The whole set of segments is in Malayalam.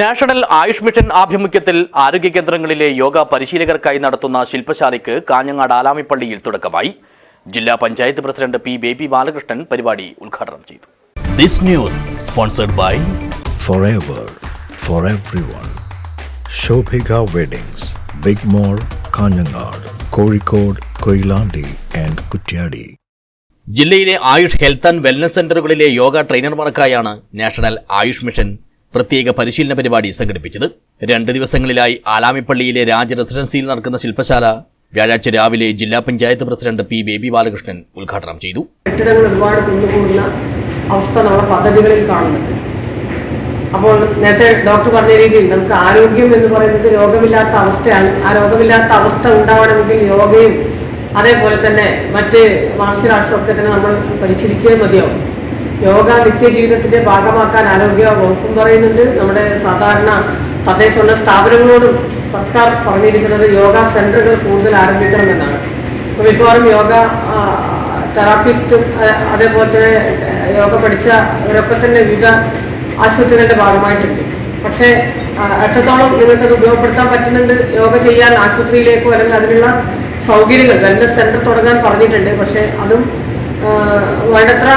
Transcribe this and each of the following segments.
നാഷണൽ ആയുഷ് മിഷൻ ആഭിമുഖ്യത്തിൽ ആരോഗ്യ കേന്ദ്രങ്ങളിലെ യോഗ പരിശീലകർക്കായി നടത്തുന്ന ശില്പശാലയ്ക്ക് കാഞ്ഞങ്ങാട് ആലാമിപ്പള്ളിയിൽ തുടക്കമായി ജില്ലാ panchayat president P baby Balakrishnan പരിപാടി ഉദ്ഘാടനം ചെയ്തു this news sponsored by forever for everyone. Shobhika Weddings, Big Mall, Kanyanad, Kozhikode, Koilandi and Kutyadi. ജില്ലയിലെ ആയുഷ് ഹെൽത്ത് ആൻഡ് വെൽനസ് സെന്ററുകളിലെ യോഗ ട്രെയിനർമാർക്കായാണ് നാഷണൽ ആയുഷ് മിഷൻ പ്രത്യേക പരിശീലന പരിപാടി സംഘടിപ്പിച്ചത്. രണ്ട് ദിവസങ്ങളിലായി ആലാമിപ്പള്ളിയിലെ രാജ റെസിഡൻസിയിൽ നടക്കുന്ന ശില്പശാല വ്യാഴാഴ്ച രാവിലെ ജില്ലാ panchayat president P baby Balakrishnan ഉദ്ഘാടനം ചെയ്തു. കെട്ടിടങ്ങൾ ഒരുപാട് കുന്നുകൂടുന്ന അവസ്ഥ നമ്മുടെ പദ്ധതികളിൽ കാണുന്നുണ്ട്. അപ്പോൾ നേരത്തെ ഡോക്ടർ പറഞ്ഞ രീതിയിൽ നമുക്ക് ആരോഗ്യം എന്ന് പറയുന്നത് രോഗമില്ലാത്ത അവസ്ഥയാണ്. ആ രോഗമില്ലാത്ത അവസ്ഥ ഉണ്ടാവണമെങ്കിൽ യോഗയും അതേപോലെ തന്നെ മറ്റ് മാർഷ്യൽ ആർട്സും ഒക്കെ തന്നെ നമ്മൾ പരിശീലിച്ചേ മതിയാവും. യോഗ നിത്യജീവിതത്തിന്റെ ഭാഗമാക്കാൻ ആരോഗ്യ വകുപ്പും പറയുന്നുണ്ട്. നമ്മുടെ സാധാരണ തദ്ദേശമുള്ള സ്ഥാപനങ്ങളോടും സർക്കാർ പറഞ്ഞിരിക്കുന്നത് യോഗ സെന്ററുകൾ കൂടുതൽ ആരംഭിക്കണമെന്നാണ്. അപ്പോൾ മിക്കവാറും യോഗ തെറാപ്പിസ്റ്റും അതേപോലെ തന്നെ യോഗ പഠിച്ച ഇവരൊക്കെ തന്നെ വിവിധ ആശുപത്രികളുടെ ഭാഗമായിട്ടുണ്ട്. പക്ഷേ എത്രത്തോളം നിങ്ങൾക്കത് ഉപയോഗപ്പെടുത്താൻ പറ്റുന്നുണ്ട് യോഗ ചെയ്യാൻ ആശുപത്രിയിലേക്കോ അല്ലെങ്കിൽ അതിനുള്ള സൗകര്യങ്ങൾ വെൽനസ് സെന്റർ തുടങ്ങാൻ പറഞ്ഞിട്ടുണ്ട്. പക്ഷേ അതും വേണ്ടത്ര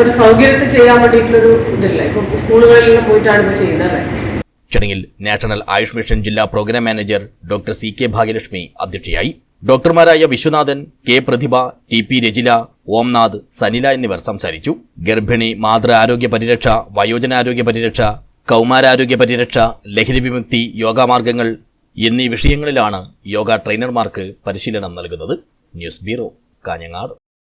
ഒരു സൗകര്യത്തിൽ ചെയ്യാൻ വേണ്ടിയിട്ടുള്ളൊരു ഇതില്ല? ഇപ്പൊ സ്കൂളുകളിലെല്ലാം പോയിട്ടാണ് ഇപ്പൊ ചെയ്യുന്നത് അല്ലേ? ചടങ്ങിൽ നാഷണൽ ആയുഷ് മിഷൻ ജില്ലാ programme manager doctor C K Bhagyalakshmi അധ്യക്ഷയായി. ഡോക്ടർമാരായ Viswanathan K Prathibha T P Rajila Omnath Sanila എന്നിവർ സംസാരിച്ചു. ഗർഭിണി മാതൃ ആരോഗ്യ പരിരക്ഷ വയോജനാരോഗ്യ പരിരക്ഷ കൗമാരാരോഗ്യ പരിരക്ഷ ലഹരി വിമുക്തി യോഗാമാർഗങ്ങൾ എന്നീ വിഷയങ്ങളിലാണ് യോഗ ട്രെയിനർമാർക്ക് പരിശീലനം നൽകുന്നത്. News bureau Kanhangad.